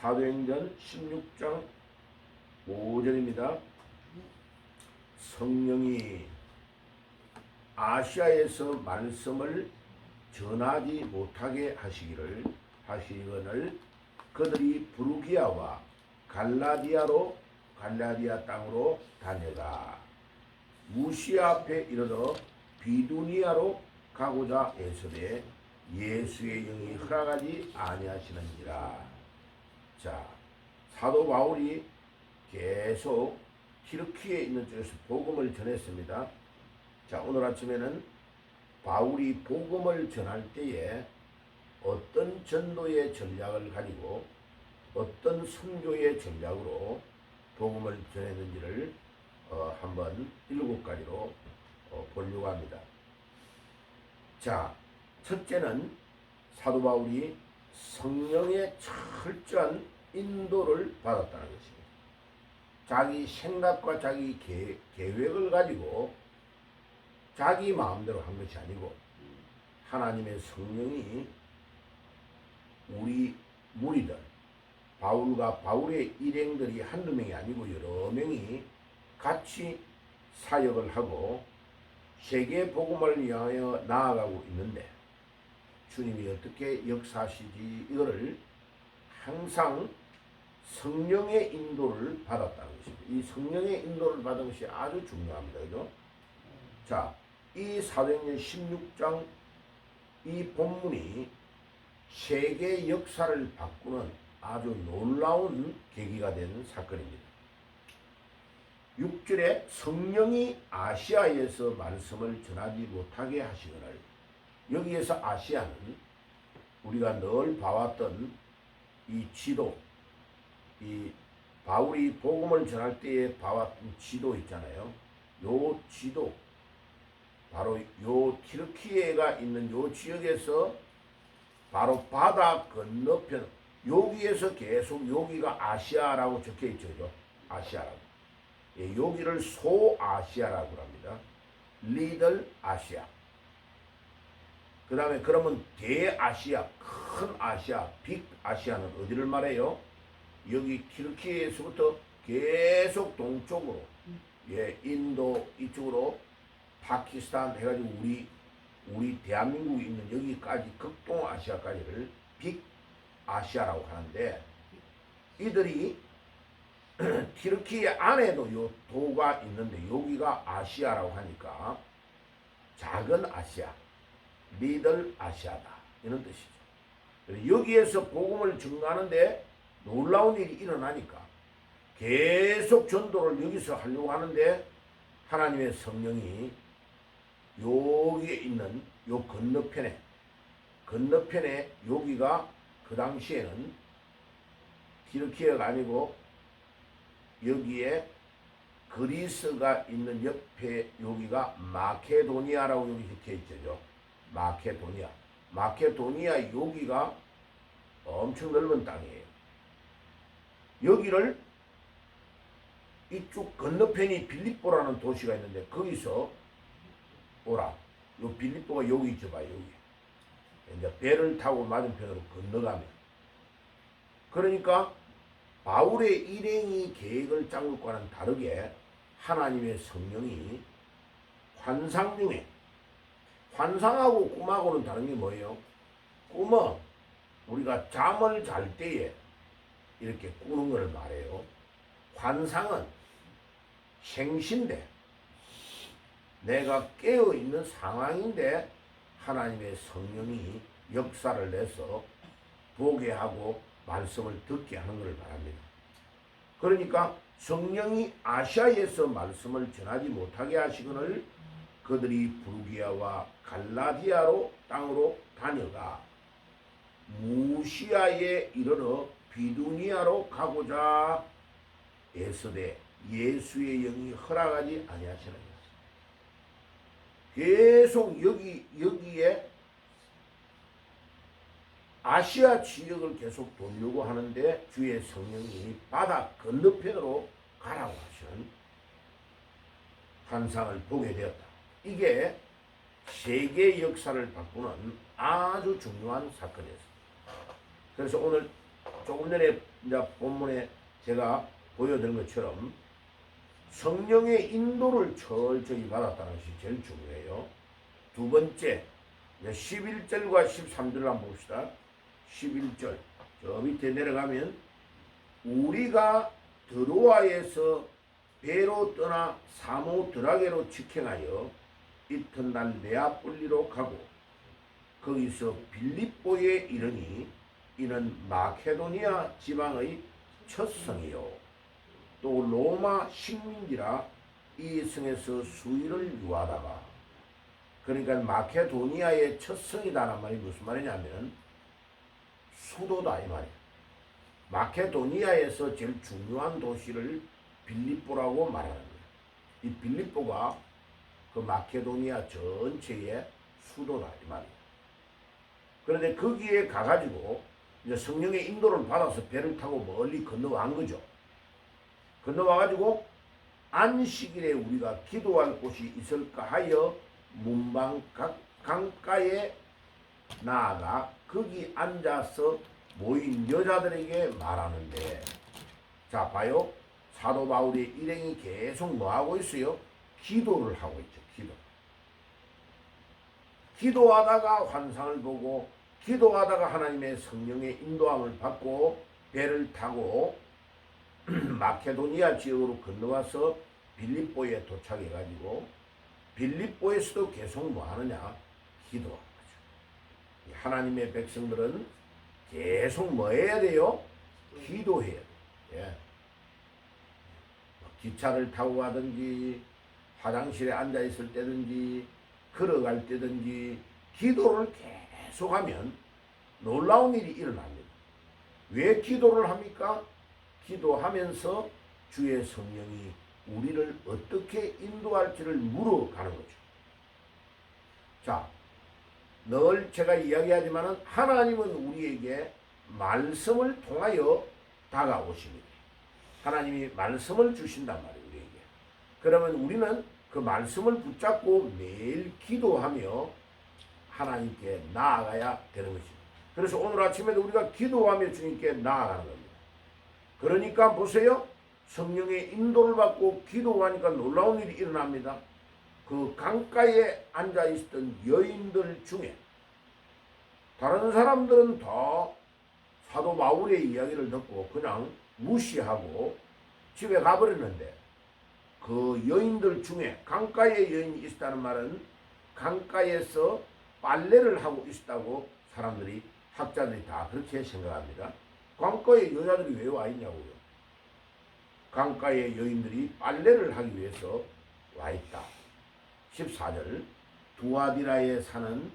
사도행전 16장 5절입니다. 성령이 아시아에서 말씀을 전하지 못하게 하시기를 하시거늘 그들이 부르기아와 갈라디아로 갈라디아 땅으로 다녀가 무시아 앞에 이르러 비두니아로 가고자 애서되 예수의 영이 허락하지 아니하시는지라. 자, 사도 바울이 계속 키르키에 있는 쪽에서 복음을 전했습니다. 자, 오늘 아침에는 바울이 복음을 전할 때에 어떤 전도의 전략을 가지고 어떤 선교의 전략으로 복음을 전했는지를 어, 한번 일곱 가지로 어, 보려고 합니다. 자, 첫째는 사도 바울이 성령의 철저한 인도를 받았다는 것입니다. 자기 생각과 자기 계, 계획을 가지고 자기 마음대로 한 것이 아니고 하나님의 성령이 우리 무리들 바울과 바울의 일행들이 한두 명이 아니고 여러 명이 같이 사역을 하고 세계 복음을 위하여 나아가고 있는데 주님이 어떻게 역사하시지 이거를 항상 성령의 인도를 받았다는 것입니다. 이 성령의 인도를 받은 것이 아주 중요합니다. 그죠? 자, 이 사도행전 16장 이 본문이 세계 역사를 바꾸는 아주 놀라운 계기가 된 사건입니다. 6절에 성령이 아시아에서 말씀을 전하지 못하게 하시거늘 여기에서 아시아는 우리가 늘 봐왔던 이 지도, 이 바울이 복음을 전할 때에 봐왔던 지도 있잖아요. 요 지도, 바로 요 티르키예가 있는 요 지역에서 바로 바다 건너편, 여기에서 계속 여기가 아시아라고 적혀 있죠. 아시아라고. 예, 여기를 소아시아라고 합니다. 리들 아시아. 그 다음에 그러면 대아시아, 큰 아시아, 빅 아시아는 어디를 말해요? 여기 키르키에서부터 계속 동쪽으로, 예, 인도 이쪽으로 파키스탄 해가지고 우리 우리 대한민국이 있는 여기까지 극동 아시아까지를 빅 아시아라고 하는데 이들이 티르키예 안에도 요 도가 있는데 여기가 아시아라고 하니까 작은 아시아, 미들 아시아다 이런 뜻이죠. 여기에서 복음을 증가하는데 놀라운 일이 일어나니까 계속 전도를 여기서 하려고 하는데 하나님의 성령이 여기에 있는 요 건너편에 건너편에 여기가 그 당시에는 티르키예가 아니고 여기에 그리스가 있는 옆에 여기가 마케도니아라고 여기 적혀 있죠. 마케도니아. 마케도니아 여기가 엄청 넓은 땅이에요. 여기를 이쪽 건너편이 빌립보라는 도시가 있는데 거기서 오라. 요 빌립보가 여기 있죠, 봐 여기. 이제 배를 타고 맞은편으로 건너가면. 그러니까 바울의 일행이 계획을 짠 것과는 다르게 하나님의 성령이 환상 중에 환상하고 꿈하고는 다른 게 뭐예요? 꿈은 우리가 잠을 잘 때에 이렇게 꾸는 걸 말해요. 환상은 생신데 내가 깨어 있는 상황인데 하나님의 성령이 역사를 내서 보게 하고 말씀을 듣게 하는 것을 말합니다. 그러니까 성령이 아시아에서 말씀을 전하지 못하게 하시거늘 그들이 부르기아와 갈라디아로 땅으로 다녀가 무시아에 이르러 비두니아로 가고자 애서되 예수의 영이 허락하지 것입니다. 계속 여기 여기에 아시아 지역을 계속 돌려고 하는데 주의 성령이 바다 건너편으로 가라고 하시는 환상을 보게 되었다. 이게 세계 역사를 바꾸는 아주 중요한 사건이었습니다. 그래서 오늘 조금 전에 본문에 제가 보여드린 것처럼 성령의 인도를 철저히 받았다는 것이 제일 중요해요. 두 번째, 이제 11절과 13절을 한번 봅시다. 11절. 저 밑에 내려가면 우리가 드로아에서 배로 떠나 사모 드라게로 직행하여 이튿날 네아폴리로 가고 거기서 빌립보에 이르니 이는 마케도니아 지방의 첫 성이요 또 로마 식민지라 이 성에서 수일을 유하다가 그러니까 마케도니아의 첫 성이다라는 말이 무슨 말이냐면 수도다 이 말이야. 마케도니아에서 제일 중요한 도시를 빌립보라고 말하는 거예요. 이 빌립보가 그 마케도니아 전체의 수도다 이 말이에요. 그런데 거기에 가가지고 이제 성령의 인도를 받아서 배를 타고 멀리 건너간 거죠. 건너와가지고 안식일에 우리가 기도할 곳이 있을까 하여 문방 각- 강가에 나아가 거기 앉아서 모인 여자들에게 말하는데 자 봐요 사도 바울의 일행이 계속 뭐 하고 있어요? 기도를 하고 있죠 기도 기도하다가 환상을 보고 기도하다가 하나님의 성령의 인도함을 받고 배를 타고 마케도니아 지역으로 건너와서 빌립보에 도착해 가지고 빌립보에서도 계속 뭐 하느냐. 이 하나님의 백성들은 계속 뭐 해야 돼요? 기도해야 돼요. 예. 뭐 기차를 타고 가든지 화장실에 앉아 있을 때든지 걸어갈 때든지 기도를 계속하면 놀라운 일이 일어납니다. 왜 기도를 합니까? 기도하면서 주의 성령이 우리를 어떻게 인도할지를 물어가는 거죠. 자, 늘 제가 이야기하지만은 하나님은 우리에게 말씀을 통하여 다가오십니다. 하나님이 말씀을 주신단 말이에요. 그러면 우리는 그 말씀을 붙잡고 매일 기도하며 하나님께 나아가야 되는 것입니다. 그래서 오늘 아침에도 우리가 기도하며 주님께 나아가는 겁니다. 그러니까 보세요. 성령의 인도를 받고 기도하니까 놀라운 일이 일어납니다. 그 강가에 앉아 있었던 여인들 중에 다른 사람들은 다 사도 바울의 이야기를 듣고 그냥 무시하고 집에 가버렸는데 그 여인들 중에 강가에 여인이 있었다는 말은 강가에서 빨래를 하고 있었다고 사람들이 학자들이 다 그렇게 생각합니다. 강가에 여자들이 왜 와 있냐고요. 강가에 여인들이 빨래를 하기 위해서 와 있다. 14절 두아디라에 사는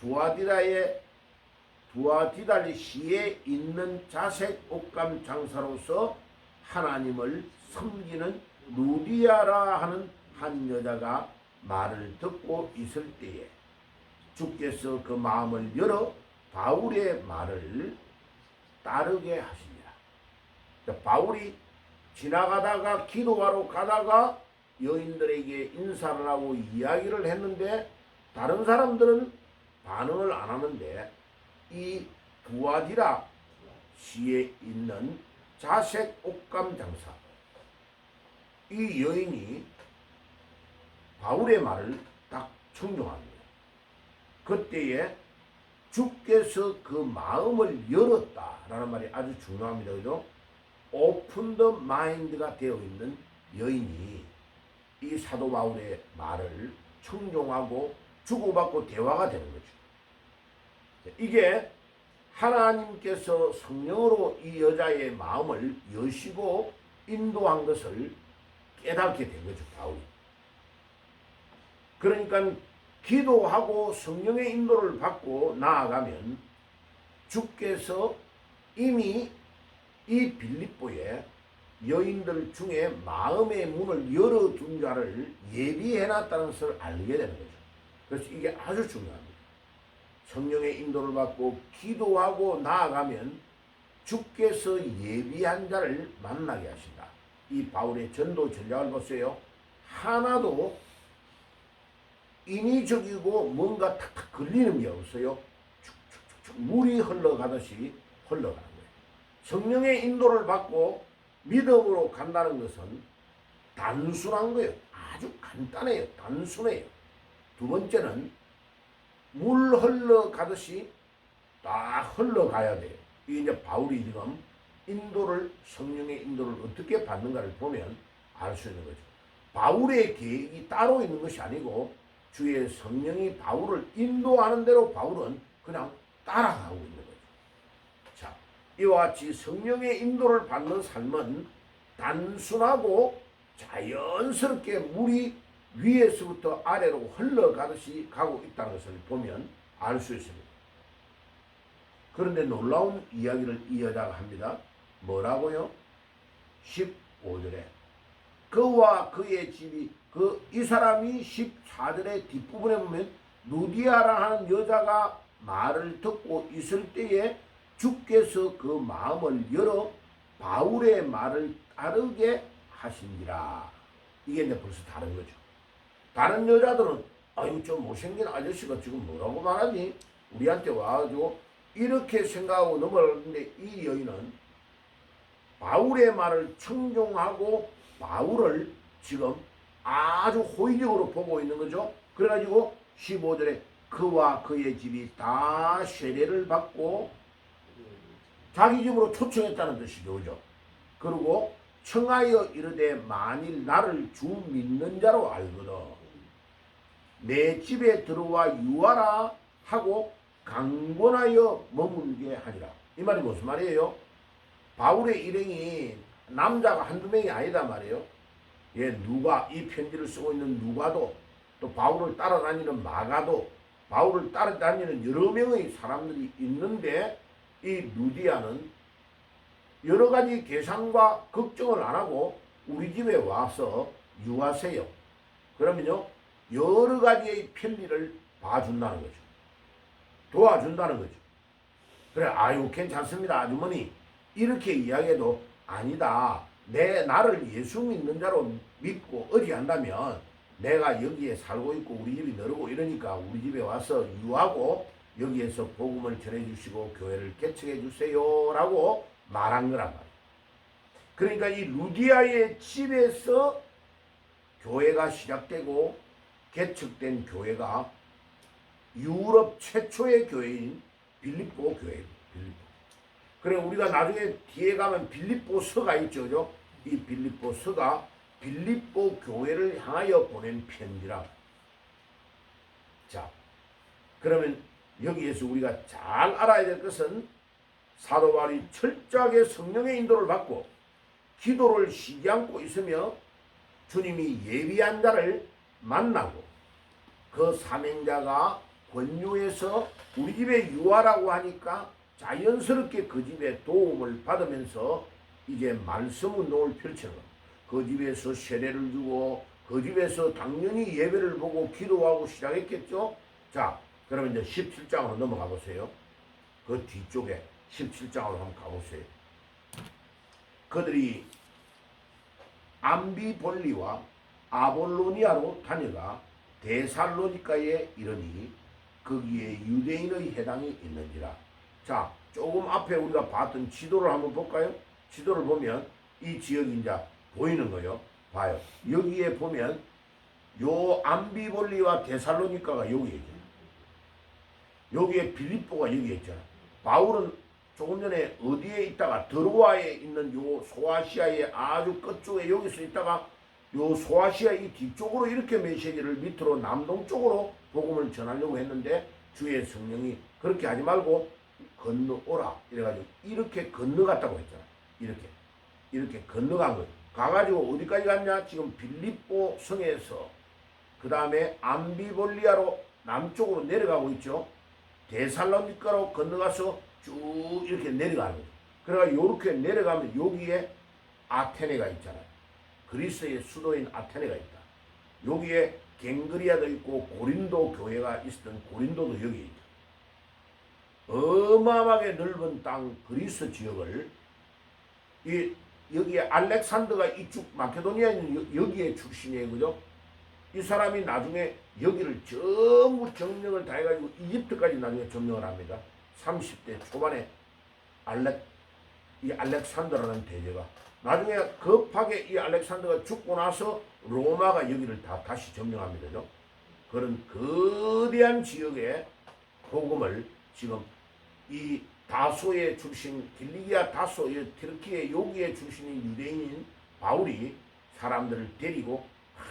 두아디라의 두아디달리 시에 있는 자색 옷감 장사로서 하나님을 섬기는 루디아라 하는 한 여자가 말을 듣고 있을 때에 주께서 그 마음을 열어 바울의 말을 따르게 하십니다. 바울이 지나가다가 기도하러 가다가 여인들에게 인사를 하고 이야기를 했는데 다른 사람들은 반응을 안 하는데 이 두아디라 시에 있는 자색 옷감 장사 이 여인이 바울의 말을 딱 청종합니다. 그때에 주께서 그 마음을 열었다라는 말이 아주 중요합니다. 그죠? 오픈 더 마인드가 되어 있는 여인이 이 사도 바울의 말을 청종하고 주고받고 대화가 되는 거죠. 이게 하나님께서 성령으로 이 여자의 마음을 여시고 인도한 것을 깨닫게 된 거죠, 바울이. 그러니까 기도하고 성령의 인도를 받고 나아가면 주께서 이미 이 빌립보에 여인들 중에 마음의 문을 열어둔 자를 예비해놨다는 것을 알게 되는 거죠. 그래서 이게 아주 중요합니다. 성령의 인도를 받고 기도하고 나아가면 주께서 예비한 자를 만나게 하신다. 이 바울의 전도 전략을 보세요. 하나도 인위적이고 뭔가 탁탁 걸리는 게 없어요. 축축축축 물이 흘러가듯이 흘러가는 거예요. 성령의 인도를 받고 믿음으로 간다는 것은 단순한 거예요. 아주 간단해요. 단순해요. 두 번째는 물 흘러가듯이 딱 흘러가야 돼요. 이게 이제 바울이 지금 인도를 성령의 인도를 어떻게 받는가를 보면 알 수 있는 거죠. 바울의 계획이 따로 있는 것이 아니고 주의 성령이 바울을 인도하는 대로 바울은 그냥 따라가고 있는 거죠. 자, 이와 같이 성령의 인도를 받는 삶은 단순하고 자연스럽게 물이 위에서부터 아래로 흘러가듯이 가고 있다는 것을 보면 알 수 있습니다. 그런데 놀라운 이야기를 이 여자가 합니다. 뭐라고요? 15절에 그와 그의 집이 그 이 사람이 14절의 뒷부분에 보면 누디아라 하는 여자가 말을 듣고 있을 때에 주께서 그 마음을 열어 바울의 말을 따르게 하신지라. 이게 이제 벌써 다른 거죠. 다른 여자들은 아유 저 못생긴 아저씨가 지금 뭐라고 말하니? 우리한테 와가지고 이렇게 생각하고 넘어가는데 이 여인은 바울의 말을 청종하고 바울을 지금 아주 호의적으로 보고 있는 거죠. 그래가지고 15절에 그와 그의 집이 다 세례를 받고 자기 집으로 초청했다는 뜻이죠. 그죠? 그리고 청하여 이르되 만일 나를 주 믿는 자로 알거든 내 집에 들어와 유하라 하고 강권하여 머물게 하리라. 이 말이 무슨 말이에요? 바울의 일행이 남자가 한두 명이 아니다 말이에요. 예, 누가 이 편지를 쓰고 있는 누가도 또 바울을 따라다니는 마가도 바울을 따라다니는 여러 명의 사람들이 있는데 이 누디아는 여러 가지 계산과 걱정을 안 하고 우리 집에 와서 유하세요. 그러면요 여러 가지의 편리를 봐준다는 거죠. 도와준다는 거죠. 그래 아유 괜찮습니다 아주머니 이렇게 이야기해도 아니다. 내 나를 예수 믿는 자로 믿고 어디 한다면 내가 여기에 살고 있고 우리 집이 너르고 이러니까 우리 집에 와서 유하고 여기에서 복음을 전해주시고 교회를 개척해 주세요 라고 말한 거란 말이에요. 그러니까 이 루디아의 집에서 교회가 시작되고 개척된 교회가 유럽 최초의 교회인 빌립보 교회입니다. 빌립보. 그래 우리가 나중에 뒤에 가면 빌립보 서가 있죠, 그죠? 이 빌립보 서가 빌립보 교회를 향하여 보낸 편지라. 자, 그러면 여기에서 우리가 잘 알아야 될 것은 사도 바울이 철저하게 성령의 인도를 받고 기도를 쉬지 않고 있으며 주님이 예비한 자를 만나고 그 사명자가 권유해서 우리 집에 유하라고 하니까 자연스럽게 그 집에 도움을 받으면서 이제 말씀 운동을 겁니다. 그 집에서 세례를 주고 그 집에서 당연히 예배를 보고 기도하고 시작했겠죠. 자, 그러면 이제 17장으로 넘어가 보세요. 그 뒤쪽에 17장으로 한번 가보세요. 그들이 암비볼리와 아볼로니아로 다녀가 데살로니카에 이르니 거기에 유대인의 해당이 있는지라. 자, 조금 앞에 우리가 봤던 지도를 한번 볼까요? 지도를 보면 이 지역이 이제 보이는 거요. 봐요. 여기에 보면 요 암비볼리와 데살로니카가 여기에 있잖아. 여기에 빌립보가 여기에 있잖아. 바울은 조금 전에 어디에 있다가 드로아에 있는 요 소아시아의 아주 끝쪽에 여기서 있다가 요 소아시아 이 뒤쪽으로 이렇게 메시지를 밑으로 남동쪽으로 복음을 전하려고 했는데 주의 성령이 그렇게 하지 말고 건너오라. 이래가지고 이렇게 건너갔다고 했잖아. 이렇게. 이렇게 건너간 거예요. 가가지고 어디까지 갔냐? 지금 빌립보 성에서 그 다음에 암비볼리아로 남쪽으로 내려가고 있죠. 데살로니카로 건너가서 쭉 이렇게 내려가는 거예요. 그래가 이렇게 내려가면 여기에 아테네가 있잖아요. 그리스의 수도인 아테네가 있다. 여기에 갱그리아도 있고 고린도 교회가 있었던 고린도도 여기 있다. 어마어마하게 넓은 땅 그리스 지역을 이 여기에 알렉산더가 이쪽 마케도니아 있는 여- 여기에 출신이에요, 그죠? 이 사람이 나중에 여기를 전부 점령을 다 해가지고 이집트까지 나중에 점령을 합니다. 30대 초반에 알렉 이 알렉산더라는 대제가 나중에 급하게 이 알렉산더가 죽고 나서 로마가 여기를 다 다시 점령합니다. 그런 거대한 지역에 복음을 지금 이 다소의 출신 길리기아 다소 이 트르키의 여기에 출신인 유대인인 바울이 사람들을 데리고 하,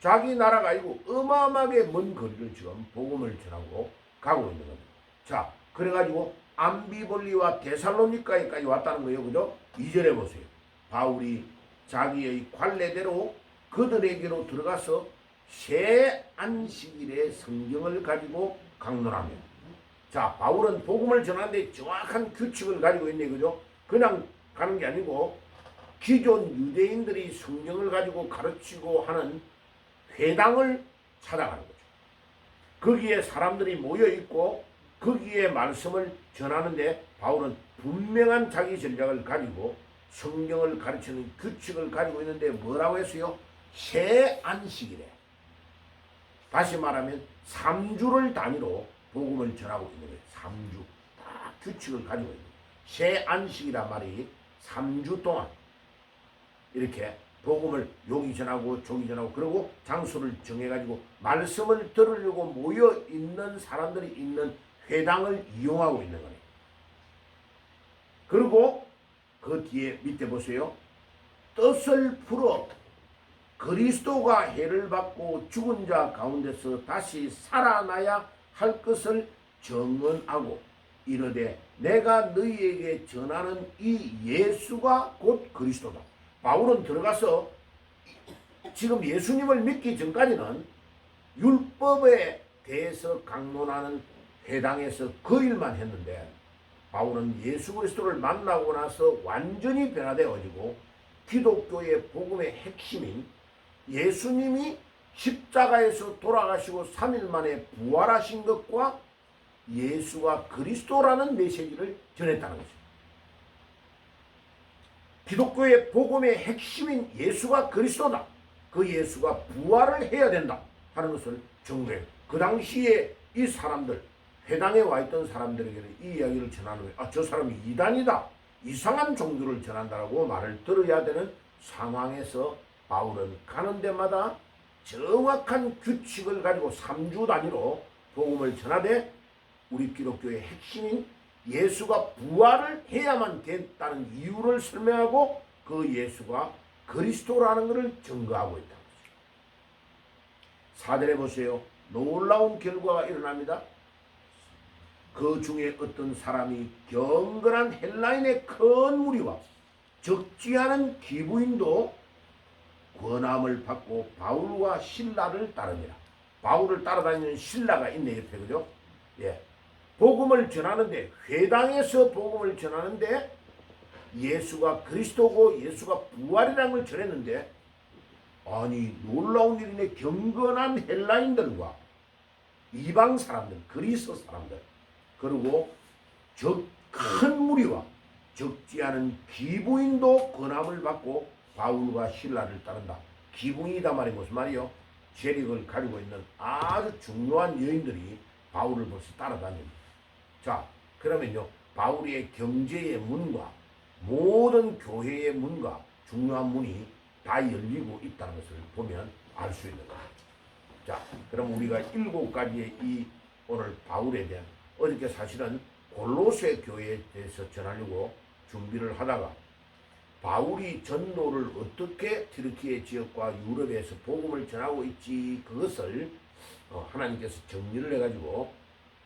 자기 나라가 아니고 어마어마하게 먼 거리를 지금 복음을 전하고 가고 있는 겁니다. 자, 그래가지고 암비볼리와 데살로니카에까지 왔다는 거예요. 그죠? 이절에 보세요. 바울이 자기의 관례대로 그들에게로 들어가서 새 안식일의 성경을 가지고 강론하며 자, 바울은 복음을 전하는데 정확한 규칙을 가지고 있네, 그죠? 그냥 가는 게 아니고 기존 유대인들이 성경을 가지고 가르치고 하는 회당을 찾아가는 거죠. 거기에 사람들이 모여 있고 거기에 말씀을 전하는데 바울은 분명한 자기 전략을 가지고 성경을 가르치는 규칙을 가지고 있는데 뭐라고 했어요? 새 안식일에 다시 말하면 3주를 단위로 복음을 전하고 있는 거예요. 3주. 다 규칙을 가지고 있는. 새 안식이란 말이 3주 동안 이렇게 복음을 여기 전하고 저기 전하고 그리고 장소를 정해가지고 말씀을 들으려고 모여 있는 사람들이 있는 회당을 이용하고 있는 거예요. 그리고 그 뒤에 밑에 보세요. 뜻을 풀어 그리스도가 해를 받고 죽은 자 가운데서 다시 살아나야 할 것을 정언하고 이르되 내가 너희에게 전하는 이 예수가 곧 그리스도다. 바울은 들어가서 지금 예수님을 믿기 전까지는 율법에 대해서 강론하는 회당에서 그 일만 했는데 바울은 예수 그리스도를 만나고 나서 완전히 변화되어지고 기독교의 복음의 핵심인 예수님이 십자가에서 돌아가시고 3일 만에 부활하신 것과 예수가 그리스도라는 메시지를 전했다는 거죠. 기독교의 복음의 핵심인 예수가 그리스도다. 그 예수가 부활을 해야 된다 하는 것을 정부해. 그 당시에 이 사람들 회당에 와 있던 사람들에게는 이 이야기를 전하는 거예요. 아, 저 사람이 이단이다. 이상한 종교를 전한다라고 말을 들어야 되는 상황에서 바울은 가는 데마다 정확한 규칙을 가지고 3주 단위로 복음을 전하되 우리 기독교의 핵심인 예수가 부활을 해야만 됐다는 이유를 설명하고 그 예수가 그리스도라는 것을 증거하고 거죠. 사절에 보세요. 놀라운 결과가 일어납니다. 그 중에 어떤 사람이 경건한 헬라인의 큰 무리와 적지 않은 기부인도 권함을 받고 바울과 신라를 따르니라. 바울을 따라다니는 신라가 있네 옆에 그죠? 예. 복음을 전하는데 회당에서 복음을 전하는데 예수가 그리스도고 예수가 부활이라는 걸 전했는데 아니 놀라운 일이네 경건한 헬라인들과 이방 사람들 그리스 사람들 그리고 적 큰 무리와 적지 않은 기부인도 권함을 받고 바울과 신라를 따른다. 기부인이다 말이 무슨 말이요? 재력을 가지고 있는 아주 중요한 여인들이 바울을 벌써 따라다닙니다. 자, 그러면요. 바울의 경제의 문과 모든 교회의 문과 중요한 문이 다 열리고 있다는 것을 보면 알 수 있는 거예요. 자, 그럼 우리가 일곱 가지의 이 오늘 바울에 대한 어저께 사실은 골로새 교회에 대해서 전하려고 준비를 하다가 바울이 전도를 어떻게 튀르키예 지역과 유럽에서 복음을 전하고 있지? 그것을 어, 하나님께서 정리를 해가지고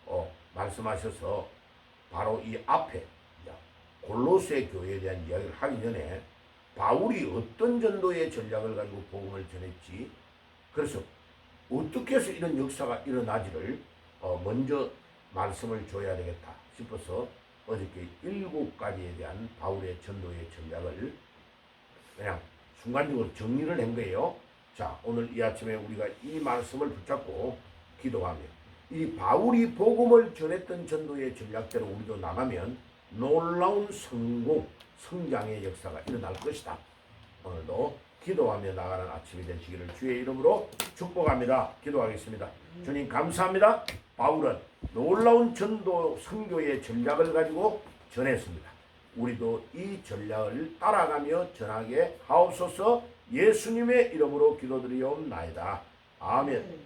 어, 말씀하셔서 바로 이 앞에 골로새 교회에 대한 이야기를 하기 전에 바울이 어떤 전도의 전략을 가지고 복음을 전했지? 그래서 어떻게 해서 이런 역사가 일어나지를 어, 먼저 말씀을 줘야 되겠다 싶어서 어저께 일곱 가지에 대한 바울의 전도의 전략을 그냥 순간적으로 정리를 한 거예요. 자, 오늘 이 아침에 우리가 이 말씀을 붙잡고 기도하며 이 바울이 복음을 전했던 전도의 전략대로 우리도 나가면 놀라운 성공, 성장의 역사가 일어날 것이다. 오늘도 기도하며 나가는 아침이 되시기를 주의 이름으로 축복합니다. 기도하겠습니다. 주님 감사합니다. 바울은 놀라운 전도 성교의 전략을 가지고 전했습니다. 우리도 이 전략을 따라가며 전하게 하옵소서 예수님의 이름으로 기도드리옵나이다. 아멘.